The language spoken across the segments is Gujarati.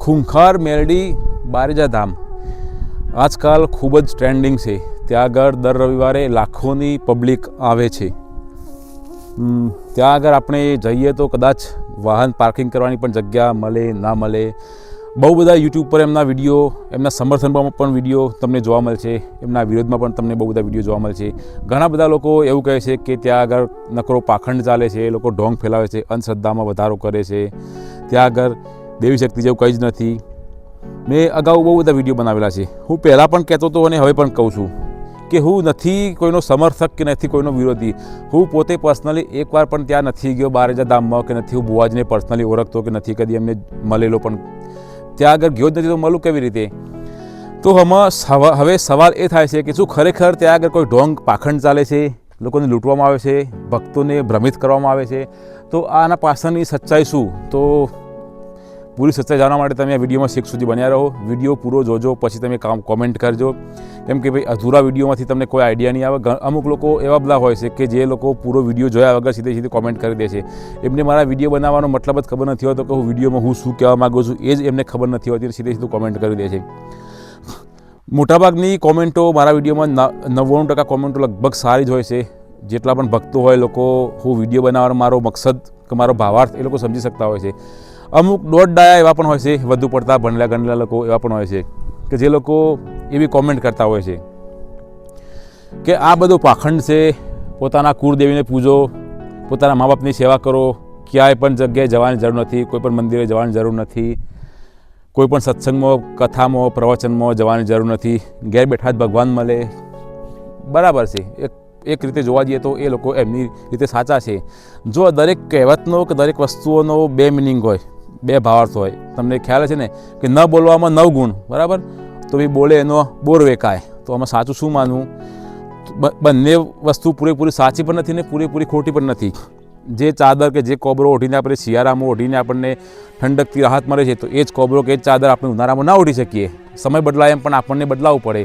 ખૂંખાર મેરડી બારેજા ધામ આજકાલ ખૂબ જ ટ્રેન્ડિંગ છે. ત્યાં આગળ દર રવિવારે લાખોની પબ્લિક આવે છે. ત્યાં આગળ આપણે જઈએ તો કદાચ વાહન પાર્કિંગ કરવાની પણ જગ્યા મળે, ના મળે. બહુ બધા યુટ્યુબ પર એમના વીડિયો, એમના સમર્થનમાં પણ વીડિયો તમને જોવા મળશે. એમના વિરોધમાં પણ તમને બહુ બધા વીડિયો જોવા મળશે. ઘણા બધા લોકો એવું કહે છે કે ત્યાં આગળ નકરો પાખંડ ચાલે છે એ લોકો ઢોંગ ફેલાવે છે, અંધશ્રદ્ધામાં વધારો કરે છે. ત્યાં આગળ દેવી શક્તિ જેવું કંઈ જ નથી. મેં અગાઉ બહુ બધા વીડિયો બનાવેલા છે. હું પહેલાં પણ કહેતો હતો અને હવે પણ કહું છું કે હું નથી કોઈનો સમર્થક કે નથી કોઈનો વિરોધી. હું પોતે પર્સનલી એકવાર પણ ત્યાં નથી ગયો બારેજા ધામમાં કે નથી, હું બુવાજને પર્સનલી ઓળખતો કે નથી, કદી એમને મળેલો પણ ત્યાં આગળ ગયો જ નથી તો મળું કેવી રીતે? તો સવા, હવે સવાલ એ થાય છે કે શું ખરેખર ત્યાં આગળ કોઈ ઢોંગ પાખંડ ચાલે છે? લોકોને લૂંટવામાં આવે છે? ભક્તોને ભ્રમિત કરવામાં આવે છે? તો આના પાછળની સચ્ચાઈ શું? તો પૂરી સચ્ચાઈ જાણવા માટે તમે આ વિડીયોમાં શેખ સુધી બન્યા રહો. વીડિયો પૂરો જોજો, પછી તમે કામ કોમેન્ટ કરજો. કેમ કે ભાઈ, અધૂરા વિડીયોમાંથી તમને કોઈ આઈડિયા નહીં આવે. અમુક લોકો એવા બધા હોય છે કે જે લોકો પૂરો વીડિયો જોયા વગર સીધે સીધી કોમેન્ટ કરી દે છે. એમને મારા વીડિયો બનાવવાનો મતલબ જ ખબર નથી હોતો કે હું વિડીયોમાં હું શું કહેવા માગું છું. એ જ એમને ખબર નથી હોતી સીધે સીધું કોમેન્ટ કરી દે છે. મોટાભાગની કોમેન્ટો મારા વિડીયોમાં નવ્વાણું ટકા કોમેન્ટો લગભગ સારી જ હોય છે. જેટલા પણ ભક્તો હોય લોકો, હું વીડિયો બનાવવાનો મારો મકસદ કે મારો ભાવાર્થ એ લોકો સમજી શકતા હોય છે. અમુક દોઢ ડાયા એવા પણ હોય છે, વધુ પડતા ભણેલા ગણેલા લોકો એવા પણ હોય છે, કે જે લોકો એવી કોમેન્ટ કરતા હોય છે કે આ બધો પાખંડ છે, પોતાના કુળદેવીને પૂજો, પોતાના મા બાપની સેવા કરો, ક્યાંય પણ જગ્યાએ જવાની જરૂર નથી, કોઈ પણ મંદિરે જવાની જરૂર નથી, કોઈ પણ સત્સંગમાં, કથામાં, પ્રવચનમાં જવાની જરૂર નથી, ઘેર બેઠા જ ભગવાન મળે. બરાબર છે. એક એક રીતે જોવા જઈએ તો એ લોકો એમની રીતે સાચા છે. જો દરેક કહેવતનો કે દરેક વસ્તુઓનો બે મિનિંગ હોય બે ભાવાર્થ હોય. તમને ખ્યાલ છે ને કે ન બોલવામાં નવ ગુણ, બરાબર? તો એ બોલે એનો બોર વેકાય તો આમાં સાચું શું માનવું? બંને વસ્તુ પૂરેપૂરી સાચી પણ નથી ને પૂરેપૂરી ખોટી પણ નથી. જે ચાદર કે જે કોબરો ઓઢીને આપણે શિયાળામાં ઓઢીને આપણને ઠંડકથી રાહત મળે છે, તો એ જ કોબરો કે એ જ ચાદર આપણે ઉનાળામાં ના ઓઢી શકીએ. સમય બદલાય એમ પણ આપણને બદલાવવું પડે.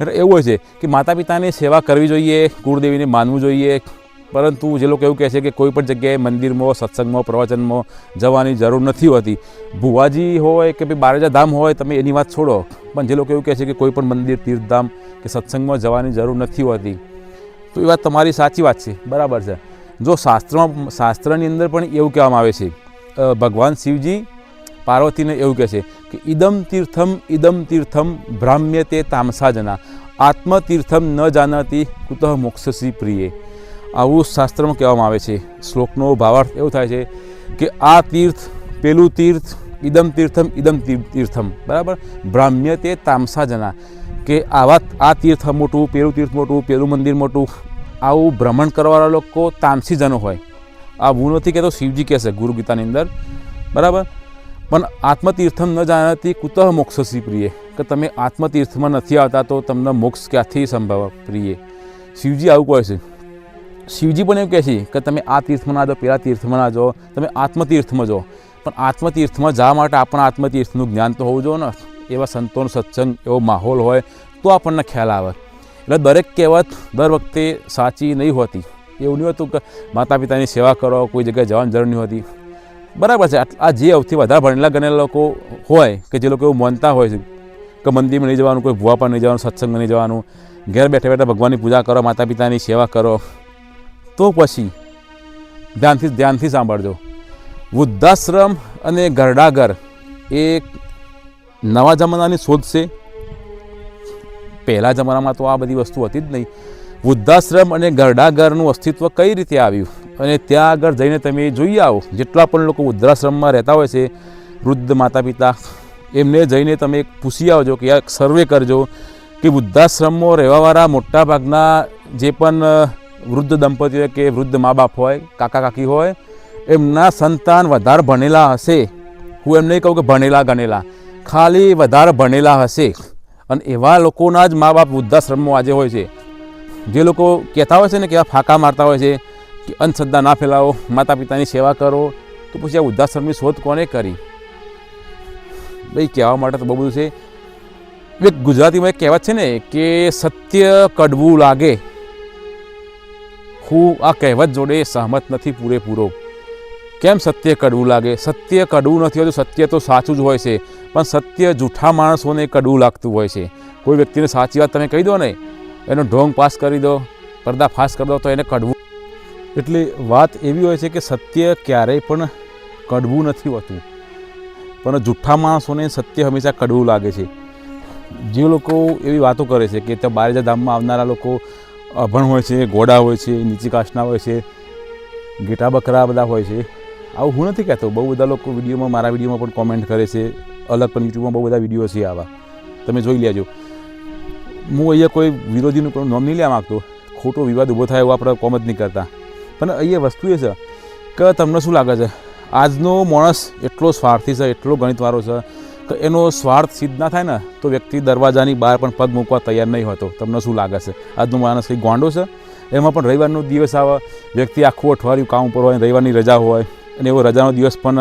એટલે એવું હોય છે કે માતા પિતાની સેવા કરવી જોઈએ, કુળદેવીને માનવું જોઈએ પરંતુ જે લોકો એવું કહે છે કે કોઈ પણ જગ્યાએ મંદિરમાં, સત્સંગમાં, પ્રવચનમાં જવાની જરૂર નથી હોતી. ભુવાજી હોય કે ભાઈ બારેજા ધામ હોય, તમે એની વાત છોડો. પણ જે લોકો એવું કહે છે કે કોઈ પણ મંદિર, તીર્થધામ કે સત્સંગમાં જવાની જરૂર નથી હોતી. તો એ વાત તમારી સાચી વાત છે. બરાબર છે. જો શાસ્ત્રમાં, શાસ્ત્રની અંદર પણ એવું કહેવામાં આવે છે. ભગવાન શિવજી પાર્વતીને એવું કહે છે કે, ઇદમ તીર્થમ ઇદમ તીર્થમ ભ્રામ્ય તે તામસા જના આત્મતીર્થમ ન જાણતી કુતઃ મોક્ષસી પ્રિયે. આવું શાસ્ત્રમાં કહેવામાં આવે છે. શ્લોકનો ભાવાર્થ એવું થાય છે કે આ તીર્થ પેલું તીર્થ ઇદમ તીર્થમ ઇદમ તીર્થમ. બરાબર? બ્રાહ્મ્ય તે તામસા જના. કે આવા આ તીર્થ મોટું, પેલું તીર્થ મોટું, પેલું મંદિર મોટું, આવું ભ્રમણ કરવાવાળા લોકો તામસી જનો હોય. આ હું નથી કહેતો, શિવજી કહેશે ગુરુ ગીતાની અંદર. બરાબર? પણ આત્મતીર્થમ ન જાણતી કુતઃ મોક્ષસી પ્રિય. કે તમે આત્મતીર્થમાં નથી આવતા તો તમને મોક્ષ ક્યાંથી સંભવ પ્રિય? શિવજી આવું કહે છે. શિવજી પણ એવું કહે છે કે તમે આ તીર્થમાં ના જાઓ, પેલા તીર્થમાં ના જાઓ, તમે આત્મતીર્થમાં જાઓ. પણ આત્મતીર્થમાં જવા માટે આપણા આત્મતીર્થનું જ્ઞાન તો હોવું જોઈએ ને. એવા સંતોનો સત્સંગ, એવો માહોલ હોય, તો આપણને ખ્યાલ આવે. એટલે દરેક કહેવત દર વખતે સાચી નહીં હોતી. એવું નહીં હોતું કે માતા પિતાની સેવા કરો, કોઈ જગ્યાએ જવાની જરૂર નહીં હોતી. બરાબર છે, આ જે સૌથી વધારે ભણેલા ગણેલા લોકો હોય કે જે લોકો એવું માનતા હોય છે કે મંદિરમાં નહીં જવાનું, કોઈ ભૂવા પર નહીં જવાનું, સત્સંગમાં નહીં જવાનું, ઘેર બેઠા બેઠા ભગવાનની પૂજા કરો માતા પિતાની સેવા કરો તો પછી ધ્યાનથી ધ્યાનથી સાંભળજો. વૃદ્ધાશ્રમ અને ગરડાગર એ નવા જમાનાની શોધ છે. પહેલાં જમાનામાં તો આ બધી વસ્તુ હતી જ નહીં. વૃદ્ધાશ્રમ અને ગરડાગરનું અસ્તિત્વ કઈ રીતે આવ્યું? અને ત્યાં આગળ જઈને તમે જોઈ આવો, જેટલા પણ લોકો વૃદ્ધાશ્રમમાં રહેતા હોય છે, વૃદ્ધ માતા પિતા એમને જઈને તમે પૂછી આવજો કે આ સર્વે કરજો કે વૃદ્ધાશ્રમમાં રહેવાવાળા મોટા ભાગના જે પણ વૃદ્ધ દંપતી હોય કે વૃદ્ધ મા બાપ હોય, કાકા કાકી હોય, એમના સંતાન વધારે ભણેલા હશે. હું એમ નહીં કહું કે ભણેલા ગણેલા. ખાલી વધારે ભણેલા હશે. અને એવા લોકોના જ મા બાપ વૃદ્ધાશ્રમમાં આજે હોય છે. જે લોકો કહેતા હોય છે ને કે આ ફાંકા મારતા હોય છે, કે અંધશ્રદ્ધા ના ફેલાવો માતા પિતાની સેવા કરો, તો પછી આ વૃદ્ધાશ્રમની શોધ કોને કરી? ભાઈ, કહેવા માટે તો બહુ બધું છે. એક ગુજરાતીમાં એક કહેવત છે ને, કે સત્ય કડવું લાગે. હું આ કહેવત જોડે સહમત નથી, પૂરેપૂરો. કેમ સત્ય કડવું લાગે? સત્ય કડવું નથી હોતું, સત્ય તો સાચું જ હોય છે, પણ સત્ય જૂઠા માણસોને કડવું લાગતું હોય છે. કોઈ વ્યક્તિને સાચી વાત તમે કહી દો ને, એનો ઢોંગ પાસ કરી દો પડદા ફાસ કરી દો, તો એને કડવું એટલે વાત એવી હોય છે કે સત્ય ક્યારેય પણ કડવું નથી હોતું. પણ જૂઠા માણસોને સત્ય હંમેશા કડવું લાગે છે. જે લોકો એવી વાતો કરે છે કે ત્યાં બારેજા ધામમાં આવનારા લોકો અભણ હોય છે, ગોડા હોય છે, નીચી કાસ્ટના હોય છે ગેટા બકરા બધા હોય છે. આવું હું નથી કહેતો. બહુ બધા લોકો વિડીયોમાં, મારા વિડીયોમાં પણ કોમેન્ટ કરે છે. અલગ પણ યુટ્યુબમાં બહુ બધા વીડિયો છે આવા. તમે જોઈ લેજો. હું અહીંયા કોઈ વિરોધીનું પણ નામ નહીં લેવા માગતો. ખોટો વિવાદ ઊભો થાય એવો આપણે કોમ જ નહીં કરતા. પણ અહીંયા વસ્તુ એ છે કે તમને શું લાગે છે? આજનો માણસ એટલો સ્વાર્થી છે, એટલો ગણિતવાળો છે કે એનો સ્વાર્થ સિદ્ધ ના થાય ને, તો વ્યક્તિ દરવાજાની બહાર પણ પગ મૂકવા તૈયાર નહીં હોતો. તમને શું લાગે છે? આજનો માણસ કંઈ ગોંડો છે? એમાં પણ રવિવારનો દિવસ આવે, વ્યક્તિ આખું અઠવાડિયું કામ ઉપર હોય રવિવારની રજા હોય, અને એવો રજાનો દિવસ પણ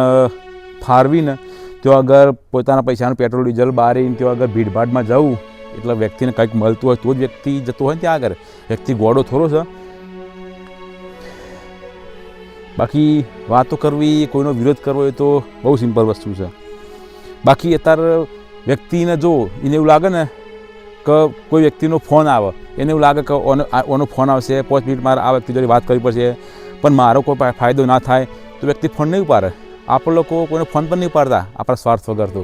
ફાળવીને તો અગર પોતાના પૈસાનું પેટ્રોલ, ડીઝલ બારીને તો અગર ભીડભાડમાં જવું, એટલે વ્યક્તિને કંઈક મળતું હોય તો જ વ્યક્તિ જતો હોય ત્યાં આગળ. વ્યક્તિ ગોડો થોડો છે. બાકી વાતો કરવી, કોઈનો વિરોધ કરવો એ તો બહુ સિમ્પલ વસ્તુ છે. બાકી અત્યારે વ્યક્તિને જો એને એવું લાગે ને કે કોઈ વ્યક્તિનો ફોન આવે, એને એવું લાગે કે ઓનો ઓનો ફોન આવશે, પાંચ મિનિટ મારે આ વ્યક્તિ જોડે વાત કરવી પડશે, પણ મારો કોઈ ફાયદો ના થાય, તો વ્યક્તિ ફોન નહીં ઉપાડે. આપણે લોકો કોઈને ફોન પણ નહીં ઉપાડતા, આપણા સ્વાર્થ વગર તો.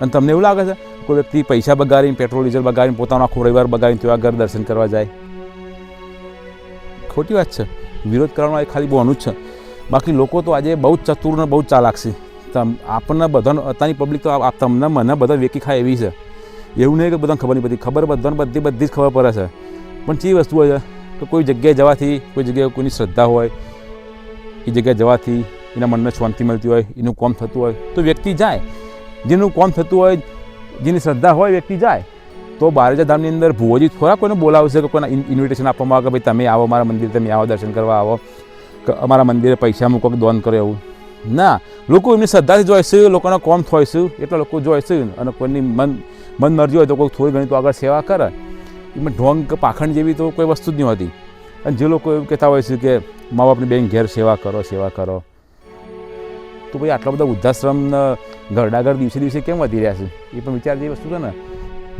અને તમને એવું લાગે છે, કોઈ વ્યક્તિ પૈસા બગાડીને, પેટ્રોલ, ડીઝલ બગાડીને, પોતાનો આખો રવિવાર બગાડીને ત્યાં ઘર દર્શન કરવા જાય? ખોટી વાત છે. વિરોધ કરવાનો એ ખાલી બહુ જ છે. બાકી લોકો તો આજે બહુ જ ચતુર ને બહુ જ ચાલાક છે. આપણને બધાને અત્યારની પબ્લિક તો તમને, મને બધા વેકી ખાય એવી છે. એવું નહીં કે બધાને ખબર નહીં પડતી. ખબર બધાને બધી બધી જ ખબર પડે છે. પણ ચી વસ્તુ હોય છે કે કોઈ જગ્યાએ જવાથી, કોઈ જગ્યાએ કોઈની શ્રદ્ધા હોય, એ જગ્યાએ જવાથી એના મનને શાંતિ મળતી હોય, એનું કોમ થતું હોય, તો વ્યક્તિ જાય. જેનું કોમ થતું હોય, જેની શ્રદ્ધા હોય, વ્યક્તિ જાય. તો બારેજા ધામની અંદર ભુવોજી થોડા કોઈને બોલાવશે કે કોઈને ઇન્વિટેશન આપવામાં આવે કે ભાઈ તમે આવો, મારા મંદિર તમે આવો, દર્શન કરવા આવો અમારા મંદિરે પૈસા મૂકો કે દોન કરો એવું. ના, લોકો એમની શ્રદ્ધાથી જોઈ છે, લોકોના કોમ થોઈશું એટલા લોકો જોઈ છે અને કોઈની મન મન મરજી હોય તો કોઈ થોડી ઘણી તો આગળ સેવા કરે. એમાં ઢોંગ કે પાખંડ જેવી તો કોઈ વસ્તુ જ નહીં હોતી. અને જે લોકો એવું કહેતા હોય છે કે મા બાપની બેન ઘેર સેવા કરો સેવા કરો. તો ભાઈ આટલા બધા વૃદ્ધાશ્રમ ગરડાગર દિવસે દિવસે કેમ વધી રહ્યા છે? એ પણ વિચાર જેવી વસ્તુ છે ને.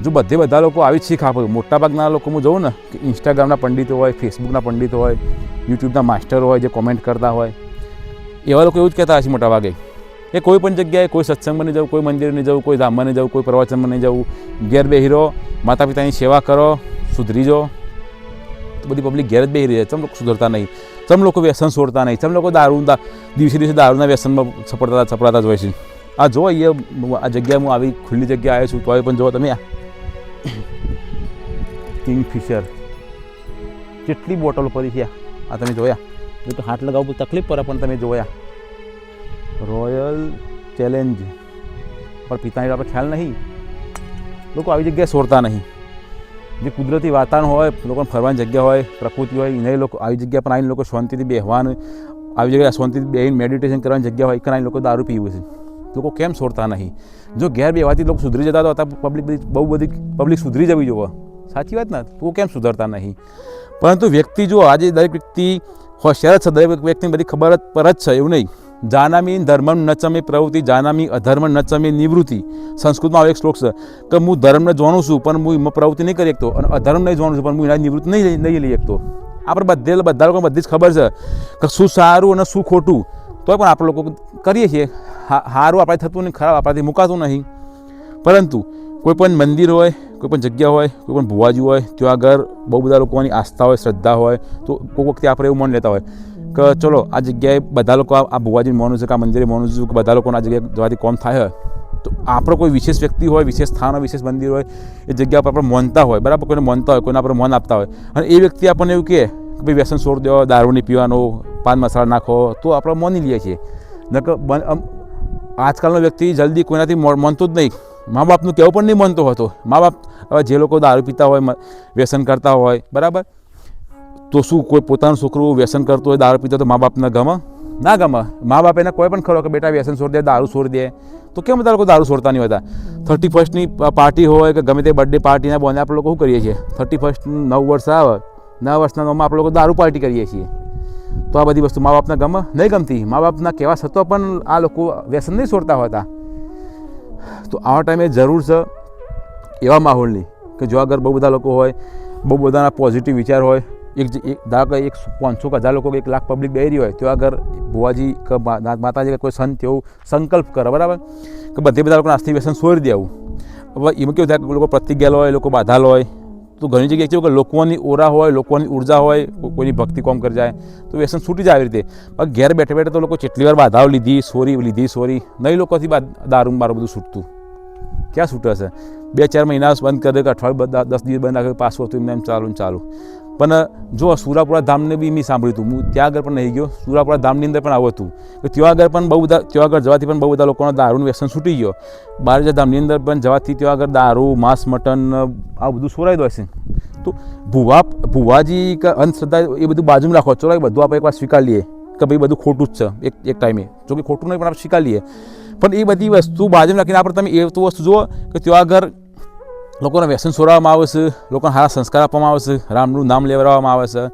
જો બધે બધા લોકો આવી જ શીખ આપે, મોટાભાગના લોકો હું જોઉં ને, કે ઇન્સ્ટાગ્રામના પંડિતો હોય ફેસબુકના પંડિતો હોય યુટ્યુબના માસ્ટર હોય, જે કોમેન્ટ કરતા હોય એવા લોકો એવું જ કહેતા હશે મોટા ભાગે કે કોઈ પણ જગ્યાએ કોઈ સત્સંગમાં નહીં જવું, કોઈ મંદિરે નહીં જવું, કોઈ ધામમાં નહીં જવું, કોઈ પ્રવચનમાં નહીં જવું, ઘેર બેહીરો માતા પિતાની સેવા કરો સુધરી જો બધી પબ્લિક ઘેર જ બેહી રહી છે ચમ લોકો સુધરતા નહીં. ચમ લોકો વ્યસન છોડતા નહીં. ચમ લોકો દારૂ દિવસે દિવસે દારૂના વ્યસનમાં સપડતા, સપડાતા જ હોય છે. આ જો અહીંયા આ જગ્યાએ હું આવી ખુલ્લી જગ્યાએ આવ્યો છું, તોય પણ જો તમે કિંગફિશર. કેટલી બોટલ પડી છે આ તમે જોયા? જો તો હાથ લગાવવું બહુ તકલીફ પડે પણ તમે જોયા રોયલ ચેલેન્જ પણ પિતાની આપણે ખ્યાલ નહીં લોકો આવી જગ્યાએ છોડતા નહીં જે કુદરતી વાતાવરણ હોય લોકોને ફરવાની જગ્યા હોય પ્રકૃતિ હોય એને લોકો આવી જગ્યા પર આવીને લોકો શાંતિથી બેહવાનું આવી જગ્યાએ શાંતિથી બેહીને મેડિટેશન કરવાની જગ્યા હોય કે લોકો દારૂ પીવું છે લોકો કેમ છોડતા નહીં જો ઘેર બેવાથી લોકો સુધરી જતા તો અત્યારે પબ્લિક બધી બહુ બધી પબ્લિક સુધરી જવી જોવે સાચી વાત ને તો કેમ સુધરતા નહીં પરંતુ વ્યક્તિ જો આજે દરેક વ્યક્તિ હોશિયાર છે દરેક વ્યક્તિને બધી ખબર જ પર જ છે, એવું નહીં. જાનામી ધર્મ નચમી પ્રવૃત્તિ, જાનામી અધર્મ નચમી નિવૃત્તિ. સંસ્કૃતમાં આવે એક શ્લોક છે કે હું ધર્મને જાણું છું, પણ હું પ્રવૃત્તિ નહીં કરી શકતો અને અધર્મ નહીં જાણું છું, પણ હું એના નિવૃત્તિ નહીં નહીં લઈ શકતો. આપણે બધે બધા લોકો બધી જ ખબર છે કે શું સારું અને શું ખોટું. તોય પણ આપણે લોકો કરીએ છીએ. સારું આપણે થતું નહીં, ખરાબ આપણાથી મુકાતું નહીં. પરંતુ કોઈ પણ મંદિર હોય કોઈ પણ જગ્યા હોય કોઈ પણ ભુવાજી હોય, ત્યાં આગળ બહુ બધા લોકોની આસ્થા હોય, શ્રદ્ધા હોય, તો કોઈક વખતે આપણે એવું મન લેતા હોય કે ચલો, આ જગ્યાએ બધા લોકો આ ભુવાજી માનું છે કે આ મંદિરે માનું છું કે બધા લોકોને આ જગ્યાએ જવાથી કોમ થાય તો આપણો કોઈ વિશેષ વ્યક્તિ હોય, વિશેષ સ્થાન હોય, વિશેષ મંદિર હોય, એ જગ્યા પર આપણે માનતા હોય, બરાબર? કોઈને માનતા હોય, કોઈને આપણે મન આપતા હોય. અને એ વ્યક્તિ આપણને એવું કહે કે ભાઈ, વ્યસન છોડ દો, દારૂ નહીં પીવાનો, પાન મસાલા નાખો તો આપણે માની લઈએ છીએ. અમ- આજકાલનો વ્યક્તિ જલ્દી કોઈનાથી માનતો જ નહીં. મા બાપનું કહેવું પણ નહીં માનતો હતો. મા બાપ હવે જે લોકો દારૂ પીતા હોય વ્યસન કરતા હોય, બરાબર? તો શું કોઈ પોતાનું છોકરું વ્યસન કરતું હોય, દારૂ પીતો તો મા બાપને ગમે? ના ગમે. મા બાપ એને કોઈ પણ ખરો કે બેટા વ્યસન છોડી દે, દારૂ છોડી દે, તો કેમ બધા લોકો દારૂ છોડતા નહીં હોતા? થર્ટી ફર્સ્ટની પાર્ટી હોય કે ગમે તે બર્થડે પાર્ટીના બોને આપણે લોકો શું કરીએ છીએ? થર્ટી ફર્સ્ટ નવ વર્ષ આવે, નવ વર્ષના નવમાં આપણે લોકો દારૂ પાર્ટી કરીએ છીએ. તો આ બધી વસ્તુ મા બાપના ગમે નહીં ગમતી. મા બાપના કહેવા છતાં પણ આ લોકો વ્યસન નહીં છોડતા હોતા. તો આવા ટાઈમે જરૂર છે એવા માહોલની કે જો આગળ બહુ બધા લોકો હોય, બહુ બધાના પોઝિટિવ વિચાર હોય, એક ધારો કે એક પાંચસો હજાર લોકો એક લાખ પબ્લિક બેરી હોય, તો આગળ ભુવાજી કે માતાજી કે કોઈ સંત તેવું સંકલ્પ કરે, બરાબર? કે બધે બધા લોકોને આસ્થિ વ્યસન છોડી દેવું. હવે એમાં કેવું થાય કે લોકો પ્રતિજ્ઞા હોય લોકો બાધા હોય તો ઘણી જગ્યાએ કેવું કે લોકોની ઓરા હોય, લોકોની ઊર્જા હોય કોઈની ભક્તિ કોમ કરી જાય, તો વ્યસન છૂટી જાય આવી રીતે. ઘેર બેઠે બેઠે તો લોકો કેટલી વાર બાધાઓ લીધી, સોરી લીધી, સોરી, નહીં લોકોથી દારૂ બારું બધું છૂટતું. ક્યાં છૂટે છે બે ચાર મહિના બંધ કરી દે કે અઠવાડિયું દસ દિવસ બંધ રાખે, પાછું હતું એમને એમ ચાલુ ચાલુ. પણ, જો સુરાપુરા ધામને બી મેં સાંભળ્યું હતું. હું ત્યાં આગળ પણ નહીં ગયો. સુરાપુરા ધામની અંદર પણ આવું હતું. કે ત્યાં આગળ પણ બહુ બધા, ત્યાં આગળ જવાથી પણ બહુ બધા લોકોના દારૂનું વ્યસન છૂટી ગયો. બારજા ધામની અંદર પણ જવાથી ત્યાં આગળ દારૂ, માંસ, મટન આ બધું સોરાઈ દો છે તો ભુવા, ભુવાજી કે અંધશ્રદ્ધા એ બધું બાજુમાં રાખો. ચલો એ બધું આપણે એકવાર સ્વીકાર લઈએ. કે ભાઈ બધું ખોટું જ છે, એક એક ટાઈમે. જો કે ખોટું નહીં પણ આપણે સ્વીકાર લઈએ. પણ એ બધી વસ્તુ બાજુમાં રાખીને આપણે તમે એ તો વસ્તુ જુઓ કે ત્યાં આગળ લોકોને વ્યસન છોડાવવામાં આવે છે, લોકોને સારા સંસ્કાર આપવામાં આવે છે, રામનું નામ લેવડાવવામાં આવે છે.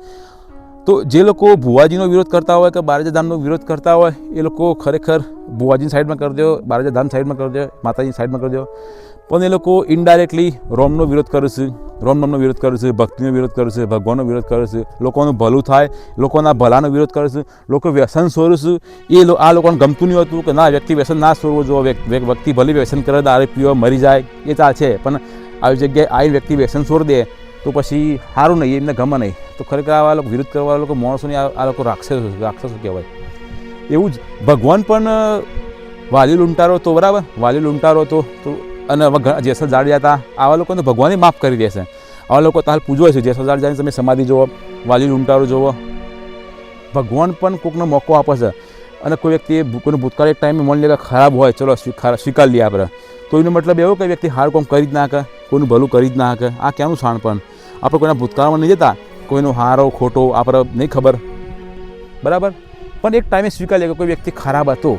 તો જે લોકો ભુવાજીનો વિરોધ કરતા હોય કે બારજા ધામનો વિરોધ કરતા હોય, એ લોકો ખરેખર ભુવાજીની સાઈડમાં કરી દો બારજા ધામ સાઈડમાં કરી દો, માતાજીની સાઈડમાં કરી દો. પણ એ લોકો ઇનડાયરેક્ટલી રોમનો વિરોધ કરે છે, રોમ નામનો વિરોધ કરે છે, ભક્તિનો વિરોધ કરે છે, ભગવાનનો વિરોધ કરે છે, લોકોનું ભલું થાય, લોકોના ભલાનો વિરોધ કરે છે, લોકો વ્યસન છોડે છે. એ આ લોકોને ગમતું નહીં હતું કે ના, વ્યક્તિ વ્યસન ના છોડવું જો વ્યક્તિ ભલે વ્યસન કરે, દારૂ પીવા, મરી જાય, એ ચાલ છે. પણ આવી જગ્યાએ આવી વ્યક્તિ વ્યસન છોડી દે, તો પછી સારું નહીં, એમને ગમે નહીં. તો ખરેખર આવા લોકો વિરોધ કરવાવાળા લોકો, માણસોની આ લોકો રાક્ષસો રાક્ષસો કહેવાય. એવું જ. ભગવાન પણ વાલી લૂંટારો તો બરાબર, વાલી લૂંટારો તો અને જેસલ જાડ્યા હતા આવા લોકોને ભગવાને માફ કરી દેશે. આવા લોકો તાલ હાલ છે, જેસલ જાડજાની તમે સમાધિ જુઓ, વાલી લૂંટારો જુઓ. ભગવાન પણ કોઈકનો મોકો આપે છે. અને કોઈ વ્યક્તિ કોઈનું ભૂતકાળ એક ટાઈમે મન લે ખરાબ હોય, ચલો સ્વીકાર લઈએ આપણે. તો એનો મતલબ એવો કે વ્યક્તિ હાર કોમ કરી જ ના શકે, કોઈનું ભલું કરી જ ના શકે. આ ક્યાંનું શાણપણ આપણે કોઈના ભૂતકાળમાં નહીં જતા? કોઈનો હારો, ખોટો, આપણે નહીં ખબર. બરાબર? પણ એક ટાઈમે સ્વીકાર લે કે કોઈ વ્યક્તિ ખરાબ હતો.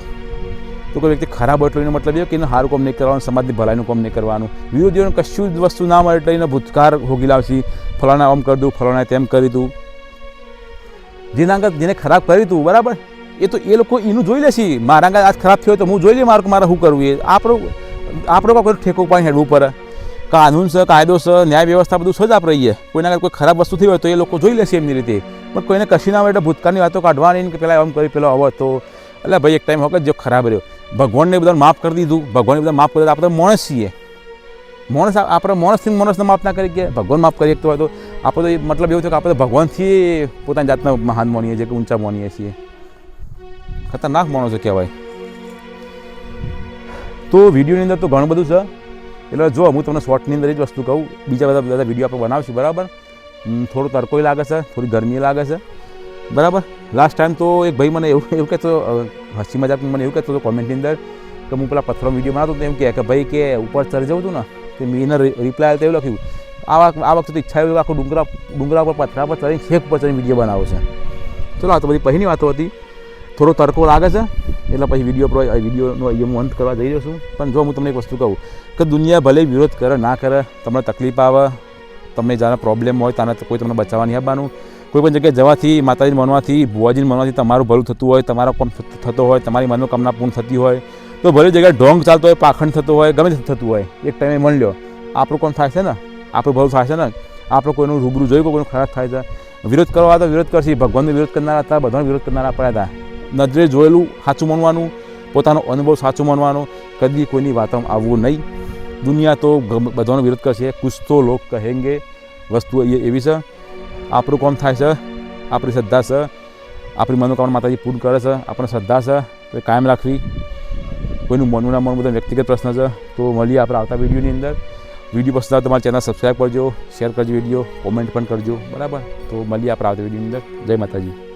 તો કોઈ વ્યક્તિ ખરાબ હતો એનો મતલબ એ કે એને સારું કામ નહીં કરવાનું, સમાજની ભલાઈનું કામ નહીં કરવાનું. વિરોધીઓને કશું જ વસ્તુ ના મળે એટલે એને ભૂતકાર ભોગી લાવશી. ફલાણા આમ કરી દઉં ફલાણા તેમ કરી દઉં. જેના જેને ખરાબ કરી હતું, બરાબર? એ તો એ લોકો એનું જોઈ લેશે મારા આગળ આજ ખરાબ થયો તો હું જોઈ લે મારું મારે શું કરવું એ? આપણું આપણો કોઈ ઠેકો પાણી હેડવું પડે. કાનૂન છે, કાયદો છે, ન્યાય વ્યવસ્થા બધું સજ આપણે રહીએ કોઈના કોઈ ખરાબ વસ્તુ થઈ હોય તો એ લોકો જોઈ લેશે એમની રીતે. પણ કોઈને કશી ના હોય એટલે ભૂતકાળની વાતો કાઢવાની કે પેલા એમ કરી, પેલો આવો તો એટલે ભાઈ એક ટાઈમ વખત જો ખરાબ રહ્યો. ભગવાનને બધાને માફ કરી દીધું. ભગવાનને બધા માફ કરી આપણે માણસ છીએ. માણસ આપણે માણસથી માણસને માફ ના કરી કે ભગવાન માફ કરી શકતો હોય તો આપણે તો મતલબ એવું છે કે આપણે ભગવાનથી પોતાની જાતના મહાન માનીએ છીએ કે ઊંચા માનીએ છીએ. ખતરનાક માણસો કહેવાય. તો વિડીયોની અંદર તો ઘણું બધું છે. એટલે જો હું તમને શોર્ટની અંદર જ વસ્તુ કહું. બીજા બધા બધા વીડિયો આપણે બનાવશું, બરાબર? થોડો તડકોય લાગે છે, થોડી ગરમી લાગે છે. બરાબર? લાસ્ટ ટાઈમ તો એક ભાઈ મને એવું એવું કહેતો હસી મજાક મને એવું કહેતો હતો કોમેન્ટની અંદર કે હું પેલા પથ્થરો વીડિયો બનાવતો હતો એમ કે ભાઈ કે ઉપર ચડી જવું હતું ને, તો મેં એને રિપ્લાય એવું લખ્યું. આ આ વખતે તો ઈચ્છા એવી આખું ડુંગરા ડુંગરા પર પથરા પર ચડીને છેક પર ચડીને વીડિયો બનાવો છે. ચલો, આ તો બધી પહેલી વાતો હતી. થોડો તડકો લાગે છે, એટલે પછી વીડિયો પ્રો વિડીયોનો હું અંત કરવા જઈ રહ્યો છું. પણ જો હું તમને એક વસ્તુ કહું, કે દુનિયા ભલે વિરોધ કરે ના કરે, તમને તકલીફ આવે, તમને જ્યારે પ્રોબ્લેમ હોય ત્યારે કોઈ તમને બચાવવા નહીં આવવાનું કોઈ પણ જગ્યાએ જવાથી, માતાજીને મનવાથી ભુવાજીને મનવાથી તમારું ભલું થતું હોય, તમારો કામ થતો હોય, તમારી મનોકામના પૂર્ણ થતી હોય, તો ભલે જગ્યાએ ઢોંગ ચાલતો હોય, પાખંડ થતો હોય, ગમે થતું હોય, એક ટાઈમે મન લ્યો. આપણું કોણ થાય છે ને? આપણું ભલું થાય છે ને? આપણે કોઈનું રૂબરૂ જોયું કોઈનું ખરાબ થાય છે? વિરોધ કરવા તો વિરોધ કરશે, ભગવાનનો વિરોધ કરનારા હતા, બધાનો વિરોધ કરનારા પડ્યા હતા. નજરે જોયેલું, સાચું માનવાનું, પોતાનો અનુભવ સાચું માનવાનો, કદી કોઈની વાતોમાં આવવું નહીં. દુનિયા તો બધાનો વિરોધ કરશે. કુછ તો લોક કહેંગે. વસ્તુ એ એવી છે. આપણું કોમ થાય છે? આપણી શ્રદ્ધા છે. આપણી મનોકામના માતાજી પૂર્ણ કરે છે. આપણે શ્રદ્ધા છે. તો કાયમ રાખવી. કોઈનું મનનું ના મન બધા વ્યક્તિગત પ્રશ્ન છે. તો મળીએ આપણે આવતા વિડીયોની અંદર. વીડિયો પસંદ આવે તમારી ચેનલ સબસ્ક્રાઈબ કરજો. શેર કરજો વીડિયો. કોમેન્ટ પણ કરજો. બરાબર? તો મળીએ આપણે આવતા વિડીયોની અંદર. જય માતાજી.